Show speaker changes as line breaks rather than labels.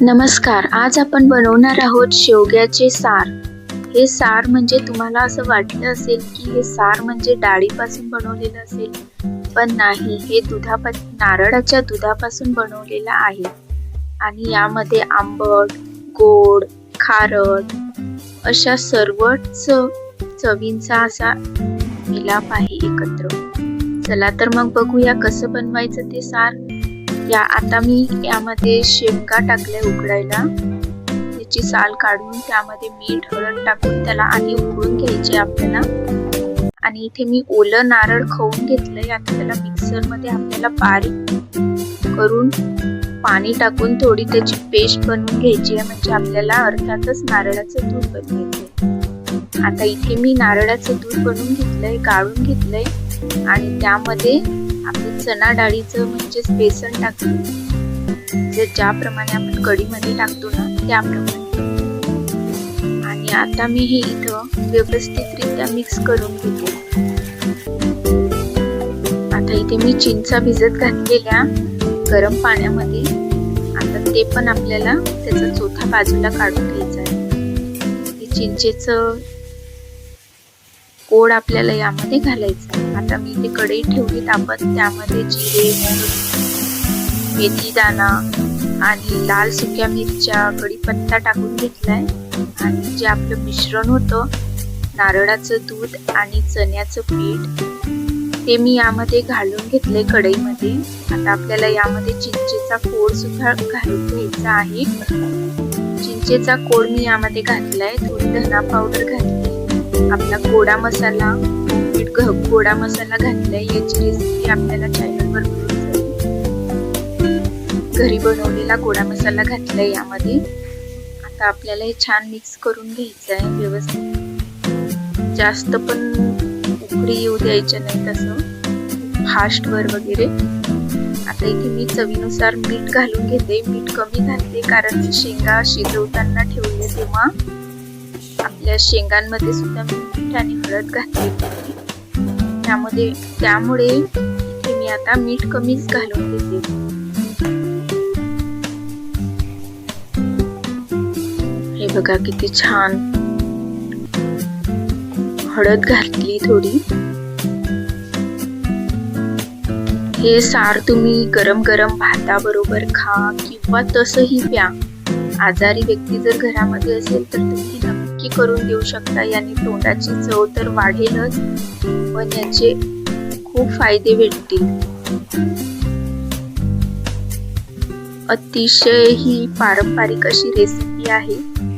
नमस्कार आज आपण बनवणार आहोत शेवग्याचे सार. हे सार म्हणजे तुम्हाला असं वाटलं असेल की हे सार म्हणजे डाळीपासून बनवलेलं असेल पण नाही हे दुधापा नारळाच्या दुधापासून बनवलेलं आहे. आणि यामध्ये आंबट गोड खारट अशा सर्वच चवींचा असा मिलाप आहे एकत्र. चला तर मग बघूया कसं बनवायचं ते सार. या आता मी यामध्ये शेपका टाकल्या उकडायला. त्याची साल काढून त्यामध्ये मीठ हळद टाकून त्याला आधी उकळून घ्यायचे आपल्याला. आणि इथे मी ओलं नारळ खाऊन घेतलंय. आता त्याला मिक्सरमध्ये आपल्याला बारीक करून पाणी टाकून थोडी त्याची पेस्ट बनवून घ्यायची आहे. म्हणजे आपल्याला अर्थातच नारळाचं दूध बनवायचं आता इथे मी नारळाचं दूध बनवून घेतलंय गाळून घेतलंय. आणि त्यामध्ये आपण चना डाळीचं म्हणजेच बेसन टाकलं. जे ज्याप्रमाणे आपण कढीमध्ये टाकतो ना त्याप्रमाणे. आणि आता मी हे इथं व्यवस्थितरित्या मिक्स करून घेते. आता इथे मी चिंचा भिजत घातलेल्या गरम पाण्यामध्ये. आता ते पण आपल्याला त्याचा चोथा बाजूला काढून घ्यायचा आहे. चिंचेचं कोड आपल्याला यामध्ये घालायचं आता मी इथे कढई ठेवली तापत त्यामध्ये जिरे मोहरी मेथी दाणा आणि लाल सुक्या मिरच्या कढीपत्ता टाकून घेतलाय. आणि जे आपलं मिश्रण होतं नारळाचं दूध आणि चण्याचं पीठ ते मी यामध्ये घालून घेतले कढईमध्ये. आता आपल्याला यामध्ये चिंचेचा कोड सुद्धा घालून घ्यायचा आहे. चिंचेचा कोड मी यामध्ये घातलाय. थोडी धना पावडर घातली. आपला गोडा मसाला मीठ गोडा मसाला घातलाय याची रेसिपी आपल्याला चॅनलवर घरी बनवलेला गोडा मसाला घातलाय यामध्ये. आता आपल्याला हे छान मिक्स करून घ्यायचं आहे व्यवस्थित. जास्त पण उकडी येऊ द्यायच्या नाही तसं. फास्टवर वगैरे. आता इथे मी चवीनुसार मीठ घालून घेते. मीठ कमी घालते कारण शेंगा शिजवताना ठेवले तेव्हा. आपल्या शेंगांमध्ये सुद्धा मी मीठ आणि हळद घातली त्यामध्ये त्यामुळे इथे मी आता मीठ कमीच घालून घेते. हे बघा किती छान. हळद घातली थोडी. हे सार तुम्ही गरम गरम भाताबरोबर खा किंवा तसंही प्या. आजारी व्यक्ती जर घरामध्ये असेल तर तुम्ही नक्की करून देऊ शकता. याने तोंडाची चव तर वाढेलच पण याचे खूप फायदे भेटतील. अतिशय ही पारंपरिक अशी रेसिपी आहे.